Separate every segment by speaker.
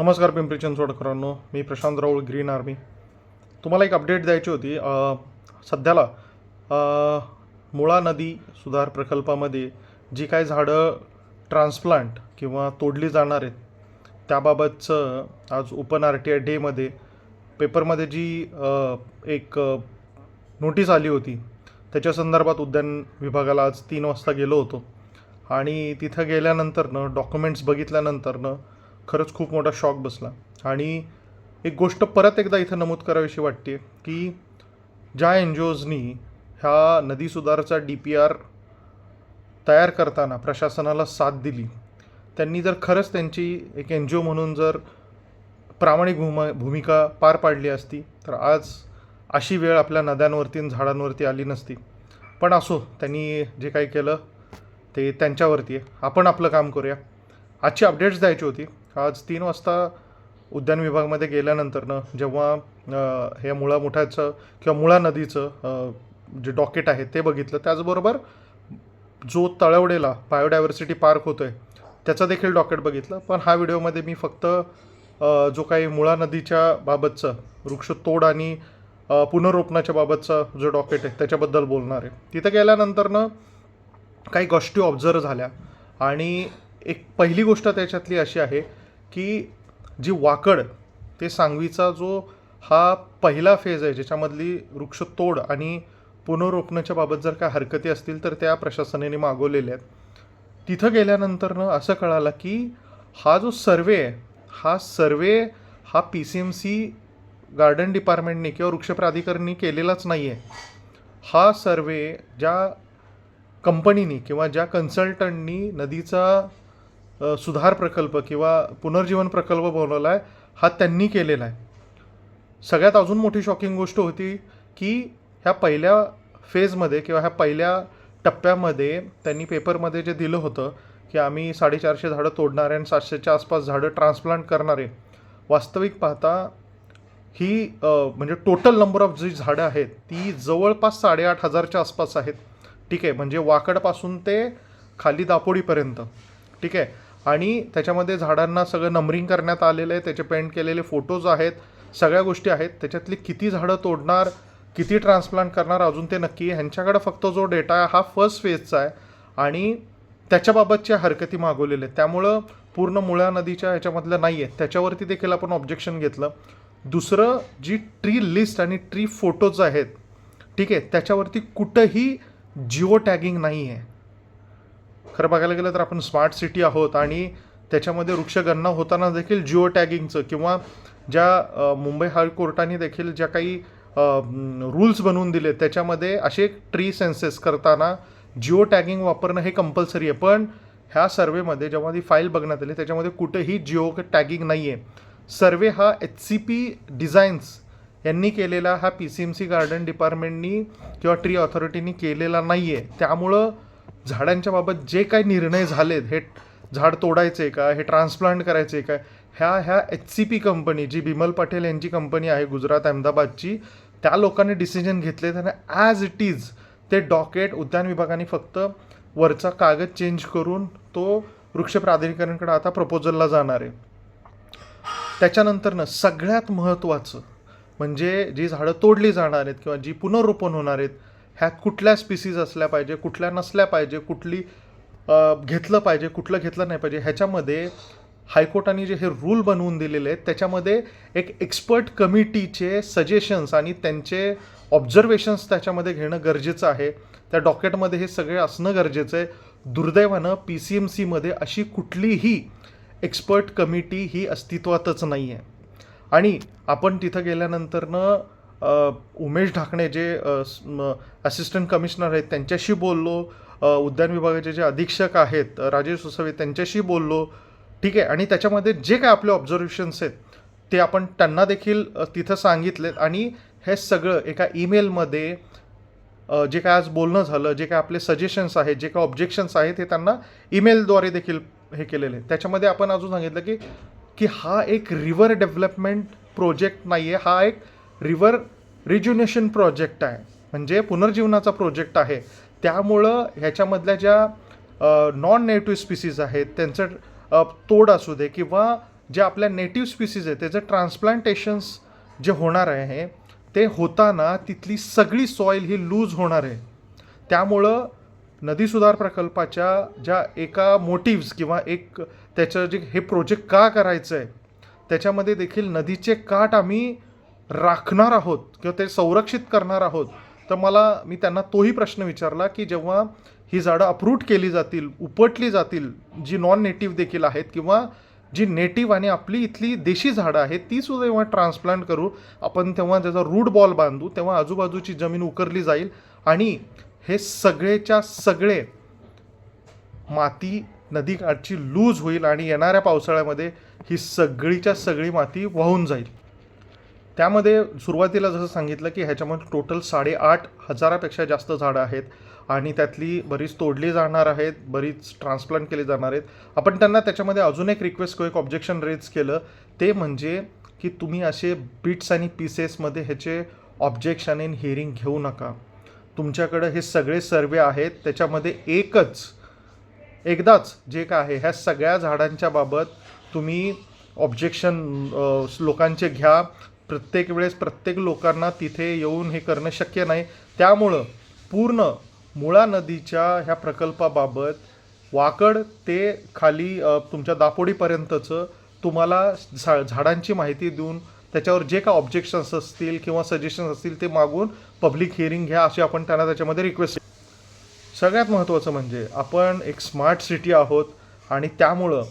Speaker 1: नमस्कार पिंपरी चिंचवडकरांनो मी प्रशांत राऊळ ग्रीन आर्मी. तुम्हाला एक अपडेट द्यायची होती सध्याला मुळा नदी सुधार प्रकल्पामध्ये जी काही झाडं ट्रान्सप्लांट किंवा तोडली जाणार आहेत त्याबाबतचं आज ओपन आर टी आय डेमध्ये पेपरमध्ये जी एक नोटीस आली होती त्याच्या संदर्भात उद्यान विभागाला आज तीन वाजता गेलो होतो. आणि तिथं गेल्यानंतरनं डॉक्युमेंट्स बघितल्यानंतरनं खरंच खूप मोठा शॉक बसला. आणि एक गोष्ट परत एकदा इथं नमूद करावीशी वाटते की ज्या एन जी ओजनी ह्या नदी सुधारचा डी पी आर तयार करताना प्रशासनाला साथ दिली त्यांनी जर खरंच त्यांची एक एन जी ओ म्हणून जर प्रामाणिक भूमा भूमिका पार पाडली असती तर आज अशी वेळ आपल्या नद्यांवरती आणि झाडांवरती आली नसती. पण असो त्यांनी जे काही केलं ते त्यांच्यावरती आहे. आपण आपलं काम करूया. आजची अपडेट्स द्यायची होती. आज तीन वाजता उद्यान विभागामध्ये गेल्यानंतरनं जेव्हा हे मुळा मोठ्याचं किंवा मुळा नदीचं जे डॉकेट आहे ते बघितलं त्याचबरोबर जो तळवडेला बायोडायव्हर्सिटी पार्क होतो आहे त्याचं देखील डॉकेट बघितलं. पण हा व्हिडिओमध्ये मी फक्त जो काही मुळा नदीच्या बाबतचं वृक्षतोड आणि पुनरोपणाच्या पुनर्रोपणाच्या बाबतचा जो डॉकेट आहे त्याच्याबद्दल बोलणार आहे. तिथं गेल्यानंतरनं काही गोष्टी ऑब्झर्व झाल्या. आणि एक पहिली गोष्ट त्याच्यातली अशी आहे की जी वाकड ते सांगवीचा जो हा पहिला फेज आहे ज्याच्यामधली वृक्षतोड आणि पुनरोपणाच्या बाबत जर काय हरकती असतील तर त्या प्रशासनाने मागवलेल्या आहेत. तिथं गेल्यानंतरनं असं कळालं की हा जो सर्वे आहे हा सर्वे हा P C M C garden डिपार्टमेंटने किंवा वृक्ष प्राधिकरणी केलेलाच नाही आहे हा सर्वे ज्या कंपनीनी किंवा ज्या कन्सल्टंटनी नदीचा सुधार प्रकल्प किंवा पुनर्जीवन प्रकल्प बनवला आहे हा त्यांनी केलेला आहे. सगळ्यात अजून मोठी शॉकिंग गोष्ट होती की ह्या पहिल्या फेजमध्ये किंवा ह्या पहिल्या टप्प्यामध्ये त्यांनी पेपरमध्ये जे दिलं होतं की आम्ही साडेचारशे झाडं तोडणार आहे आणि सातशेच्या आसपास झाडं ट्रान्सप्लांट करणार आहे वास्तविक पाहता ही म्हणजे टोटल नंबर ऑफ जी झाडं आहेत ती जवळपास साडेआठ हजारच्या आसपास आहेत. ठीक आहे म्हणजे वाकडपासून ते खाली दापोडीपर्यंत. ठीक आहे आणि त्याच्यामध्ये झाडांना सगळं नंबरिंग करण्यात आलेलं आहे. त्याचे पेंट केलेले फोटोज आहेत. सगळ्या गोष्टी आहेत. त्याच्यातली किती झाडं तोडणार किती ट्रान्सप्लांट करणार अजून ते नक्की ह्यांच्याकडे फक्त जो डेटा आहे हा फर्स्ट फेजचा आहे. आणि त्याच्याबाबतच्या हरकती मागवलेल्या आहेत. त्यामुळं पूर्ण मुळा नदीच्या ह्याच्यामधलं नाही आहे त्याच्यावरती देखील आपण ऑब्जेक्शन घेतलं. दुसरं जी ट्री लिस्ट आणि ट्री फोटोज आहेत ठीक आहे त्याच्यावरती कुठंही जिओ टॅगिंग नाही आहे खरं बघायला गेलं तर आपण स्मार्ट सिटी आहोत आणि त्याच्यामध्ये वृक्षगणना होताना देखील जिओ टॅगिंगचं किंवा ज्या मुंबई हायकोर्टाने देखील ज्या काही रूल्स बनवून दिले त्याच्यामध्ये असे ट्री सेन्सेस करताना जिओ टॅगिंग वापरणं हे कंपल्सरी आहे. पण ह्या सर्वेमध्ये जेव्हा ती फाईल बघण्यात आली त्याच्यामध्ये कुठेही जिओ टॅगिंग नाही आहे सर्वे हा एच सी पी डिझाईन्स यांनी केलेला हा P C M C garden डिपार्टमेंटनी किंवा ट्री ऑथॉरिटीनी केलेला नाही आहे त्यामुळं झाडांच्या बाबत जे काही निर्णय झालेत हे झाड तोडायचे का हे ट्रान्सप्लांट करायचे का ह्या ह्या एच सी पी कंपनी जी बिमल पटेल यांची कंपनी आहे गुजरात अहमदाबादची त्या लोकांनी डिसिजन घेतले आणि ॲज इट इज ते डॉकेट उद्यान विभागाने फक्त वरचा कागद चेंज करून तो वृक्ष प्राधिकरणकडे आता प्रपोजलला जाणार आहे. त्याच्यानंतरनं सगळ्यात महत्त्वाचं म्हणजे जी झाडं तोडली जाणार आहेत किंवा जी पुनर्रोपण होणार आहेत ह्यात कुठल्या स्पिसीज असल्या पाहिजे कुठल्या नसल्या पाहिजे कुठली घेतलं पाहिजे कुठलं घेतलं नाही पाहिजे ह्याच्यामध्ये हायकोर्टाने जे हे रूल बनवून दिलेले आहेत त्याच्यामध्ये एक एक्सपर्ट कमिटीचे सजेशन्स आणि त्यांचे ऑब्झर्वेशन्स त्याच्यामध्ये घेणं गरजेचं आहे. त्या डॉकेटमध्ये हे सगळे असणं गरजेचं आहे. दुर्दैवानं पी सी एम सीमध्ये अशी कुठलीही एक्सपर्ट कमिटी ही अस्तित्वातच नाही आहे आणि आपण तिथं गेल्यानंतरनं उमेश ढाकणे जे असिस्टंट कमिशनर आहेत त्यांच्याशी बोललो. उद्यान विभागाचे जे अधीक्षक आहेत राजेश सुसवे त्यांच्याशी बोललो. ठीक आहे? आणि त्याच्यामध्ये जे काय आपले ऑब्झर्वेशन्स आहेत ते आपण त्यांना देखील तिथं सांगितलेत. आणि हे सगळं एका ईमेलमध्ये जे काय आज बोलणं झालं जे काय आपले सजेशन्स आहेत जे काय ऑब्जेक्शन्स आहेत हे त्यांना ईमेलद्वारे देखील हे केलेले आहे त्याच्यामध्ये आपण अजून सांगितलं की की हा एक रिव्हर डेव्हलपमेंट प्रोजेक्ट नाही आहे हा एक रिव्हर रिज्युनेशन प्रोजेक्ट आहे. म्हणजे पुनर्जीवनाचा प्रोजेक्ट आहे. त्यामुळं ह्याच्यामधल्या ज्या नॉन नेटिव्ह स्पीसीज आहेत त्यांचं तोड असू दे किंवा जे आपल्या नेटिव्ह स्पीसीज आहे त्याचं ट्रान्सप्लांटेशन्स जे होणार आहे ते होताना तिथली सगळी सॉईल ही लूज होणार आहे. त्यामुळं नदी सुधार प्रकल्पाच्या ज्या एका मोटिव्स किंवा एक त्याचं जे हे प्रोजेक्ट का करायचं आहे त्याच्यामध्ये देखील नदीचे काठ आम्ही राखणार आहोत किंवा ते संरक्षित करणार आहोत तर मला मी त्यांना तोही प्रश्न विचारला की जेव्हा ही झाडं अप्रूट केली जातील उपटली जातील जी नॉन नेटिव्ह देखील आहेत किंवा जी नेटिव्ह आणि आपली इथली देशी झाडं आहेत ती सुद्धा जेव्हा ट्रान्सप्लांट करू आपण तेव्हा त्याचा रूट बॉल बांधू तेव्हा आजूबाजूची जमीन उकरली जाईल आणि हे सगळेच्या सगळे माती नदीकाठची लूज होईल आणि येणाऱ्या पावसाळ्यामध्ये ही सगळीच्या सगळी माती वाहून जाईल. त्यामध्ये सुरुवातीला जसं सांगितलं की ह्याच्यामध्ये टोटल साडेआठ हजारापेक्षा जास्त झाडं आहेत आणि त्यातली बरीच तोडली जाणार आहेत बरीच ट्रान्सप्लांट केली जाणार आहेत. आपण त्यांना त्याच्यामध्ये अजून एक रिक्वेस्ट किंवा एक ऑब्जेक्शन रेज केलं ते म्हणजे की तुम्ही असे बिट्स आणि पीसेसमध्ये ह्याचे ऑब्जेक्शन इन हिअरिंग घेऊ नका. तुमच्याकडं हे सगळे सर्वे आहेत त्याच्यामध्ये एकच एकदाच जे काय आहे ह्या सगळ्या झाडांच्या बाबत तुम्ही ऑब्जेक्शन लोकांचे घ्या. प्रत्येक वेळेस प्रत्येक लोकांना तिथे येऊन हे करणं शक्य नाही. त्यामुळं पूर्ण मुळा नदीच्या ह्या प्रकल्पाबाबत वाकड ते खाली तुमच्या दापोडीपर्यंतचं तुम्हाला झा झाडांची माहिती देऊन त्याच्यावर जे काय ऑब्जेक्शन्स असतील किंवा सजेशन्स असतील ते मागून पब्लिक हिअरिंग घ्या अशी आपण त्यांना त्याच्यामध्ये रिक्वेस्ट सगळ्यात महत्त्वाचं म्हणजे आपण एक स्मार्ट सिटी आहोत आणि त्यामुळं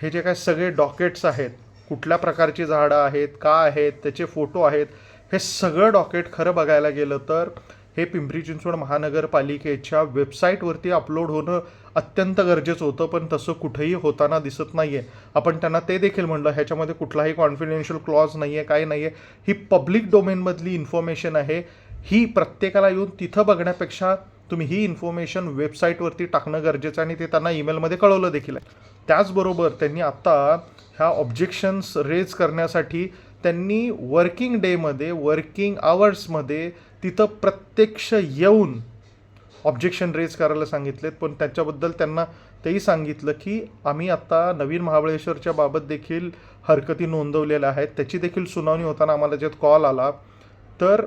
Speaker 1: हे जे काय सगळे डॉकेट्स आहेत कुठल्या प्रकारची झाडं आहेत का आहेत त्याचे फोटो आहेत हे सगळं डॉकेट खरं बघायला गेलं तर हे पिंपरी चिंचवड महानगरपालिकेच्या वेबसाईटवरती अपलोड होणं अत्यंत गरजेचं होतं पण तसं कुठंही होताना दिसत नाही आहे आपण त्यांना ते देखील म्हणलं ह्याच्यामध्ये कुठलाही कॉन्फिडेन्शियल क्लॉज नाही आहे काही नाही आहे ही पब्लिक डोमेनमधली इन्फॉर्मेशन आहे. ही प्रत्येकाला येऊन तिथं बघण्यापेक्षा तुम्ही ही इन्फॉर्मेशन वेबसाईटवरती टाकणं गरजेचं आणि ते त्यांना ईमेलमध्ये कळवलं देखील आहे. त्याचबरोबर त्यांनी आत्ता ह्या ऑब्जेक्शन्स रेज करण्यासाठी त्यांनी वर्किंग डेमध्ये वर्किंग आवर्समध्ये तिथं प्रत्यक्ष येऊन ऑब्जेक्शन रेज करायला सांगितलेत. पण त्याच्याबद्दल त्यांना तेही सांगितलं की आम्ही आत्ता नवीन महाबळेश्वरच्या बाबत देखील हरकती नोंदवलेल्या आहेत. त्याची देखील सुनावणी होताना आम्हाला ज्यात कॉल आला. तर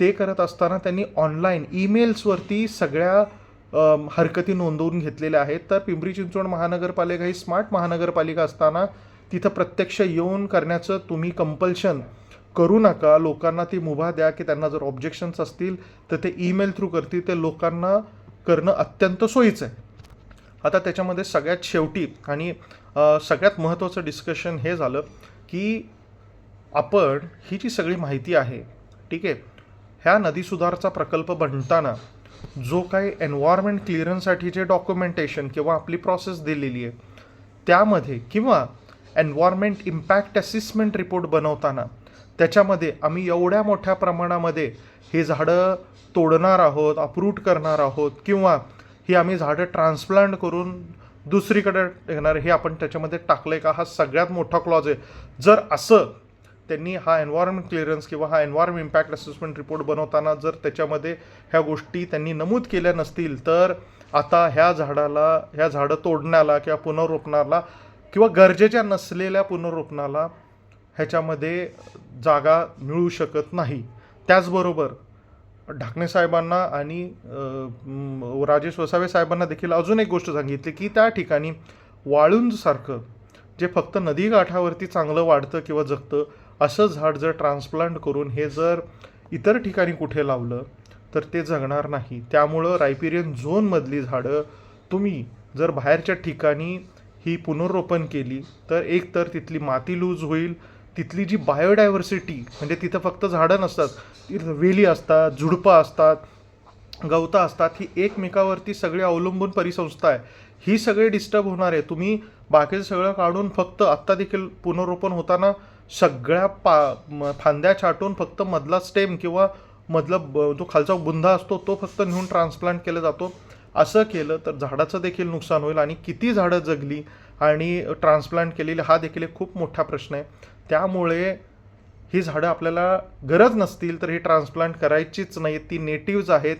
Speaker 1: ते करत असताना त्यांनी ऑनलाईन ईमेल्सवरती सगळ्या हरकती नोंदवून घेतलेल्या आहेत. तर पिंपरी चिंचवड महानगरपालिका ही स्मार्ट महानगरपालिका असताना तिथं प्रत्यक्ष येऊन करण्याचं तुम्ही कंपल्शन करू नका. लोकांना ती मुभा द्या की त्यांना जर ऑब्जेक्शन्स असतील तर ते ईमेल थ्रू करतील. ते लोकांना करणं अत्यंत सोयीचं आहे. आता त्याच्यामध्ये सगळ्यात शेवटी आणि सगळ्यात महत्त्वाचं डिस्कशन हे झालं की आपण ही जी सगळी माहिती आहे ठीक आहे ह्या नदी सुधारचा प्रकल्प बनताना जो काही एन्व्हायरमेंट क्लिअरन्ससाठी जे डॉक्युमेंटेशन किंवा आपली प्रोसेस दिलेली आहे त्यामध्ये किंवा एन्व्हायरमेंट इम्पॅक्ट असेसमेंट रिपोर्ट बनवताना त्याच्यामध्ये आम्ही एवढ्या मोठ्या प्रमाणामध्ये हे झाडं तोडणार आहोत अप्रूट करणार आहोत किंवा ही आम्ही झाडं ट्रान्सप्लांट करून दुसरीकडे येणार हे आपण त्याच्यामध्ये टाकलं आहे का? हा सगळ्यात मोठा क्लॉज आहे. जर असं त्यांनी हा एन्व्हायरमेंट क्लिअरन्स किंवा हा एन्व्हायरमेंट इम्पॅक्ट असेसमेंट रिपोर्ट बनवताना जर त्याच्यामध्ये ह्या गोष्टी त्यांनी नमूद केल्या नसतील तर आता ह्या झाडाला ह्या झाडं तोडण्याला किंवा पुनर्रोपणाला किंवा गरजेच्या नसलेल्या पुनर्रोपणाला ह्याच्यामध्ये जागा मिळू शकत नाही. त्याचबरोबर ढाकणे साहेबांना आणि राजेश वसावे साहेबांना देखील अजून एक गोष्ट सांगितली की त्या ठिकाणी वाळुंजसारखं जे फक्त नदी काठावरती चांगलं वाढतं किंवा जगतं असं झाड जर ट्रान्सप्लांट करून हे जर इतर ठिकाणी कुठे लावलं तर ते जगणार नाही. त्यामुळं रायपिरियन झोनमधली झाडं तुम्ही जर बाहेरच्या ठिकाणी ही पुनर्रोपण केली तर एक तर तिथली माती लूज होईल तिथली जी बायोडायव्हर्सिटी म्हणजे तिथं फक्त झाडं नसतात तिथं वेली असतात झुडपं असतात गवतं असतात ही एकमेकावरती सगळी अवलंबून परिसंस्था आहे. ही सगळी डिस्टर्ब होणार आहे. तुम्ही बाकीचं सगळं काढून फक्त आत्ता देखील पुनरोपण होताना सगळ्या पा म- फांद्या छाटून फक्त मधला स्टेम किंवा मधला ब- जो खालचा बुंधा असतो तो फक्त नेऊन ट्रान्सप्लांट केला जातो. असं केलं तर झाडाचं देखील नुकसान होईल आणि किती झाडं जगली आणि ट्रान्सप्लांट केलेली हा देखील एक खूप मोठा प्रश्न आहे. त्यामुळे ही झाडं आपल्याला गरज नसतील तर ही ट्रान्सप्लांट करायचीच नाही. ती नेटिव्ज आहेत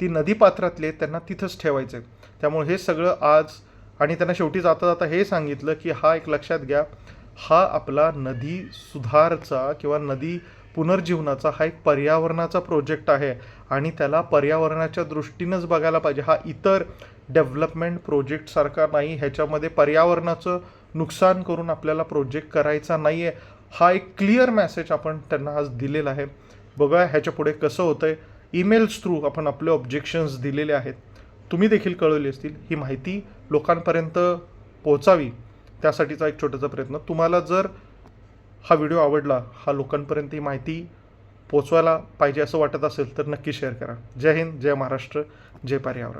Speaker 1: ती नदीपात्रातली आहेत त्यांना तिथंच ठेवायचं आहे त्यामुळे हे सगळं आज आणि त्यांना शेवटी जाता जाता हे सांगितलं की हा एक लक्षात घ्या हा आपला नदी सुधारचा किंवा नदी पुनर्जीवनाचा हा एक पर्यावरणाचा प्रोजेक्ट आहे आणि त्याला पर्यावरणाच्या दृष्टीनंच बघायला पाहिजे. हा इतर डेव्हलपमेंट प्रोजेक्टसारखा नाही ह्याच्यामध्ये पर्यावरणाचं नुकसान करून आपल्याला प्रोजेक्ट करायचा नाही आहे हा एक क्लिअर मॅसेज आपण त्यांना आज दिलेला आहे. बघा ह्याच्या पुढे कसं होतं आहे ईमेल्स थ्रू आपण आपले ऑब्जेक्शन्स दिलेले आहेत. तुम्ही देखील कळवली असतील ही माहिती लोकांपर्यंत पोहोचावी त्यासाठीचा एक छोटासा प्रयत्न. तुम्हाला जर हा व्हिडिओ आवडला हा लोकांपर्यंत ही माहिती पोचवायला पाहिजे असं वाटत असेल तर नक्की शेअर करा. जय हिंद जय महाराष्ट्र जय पर्यावरण.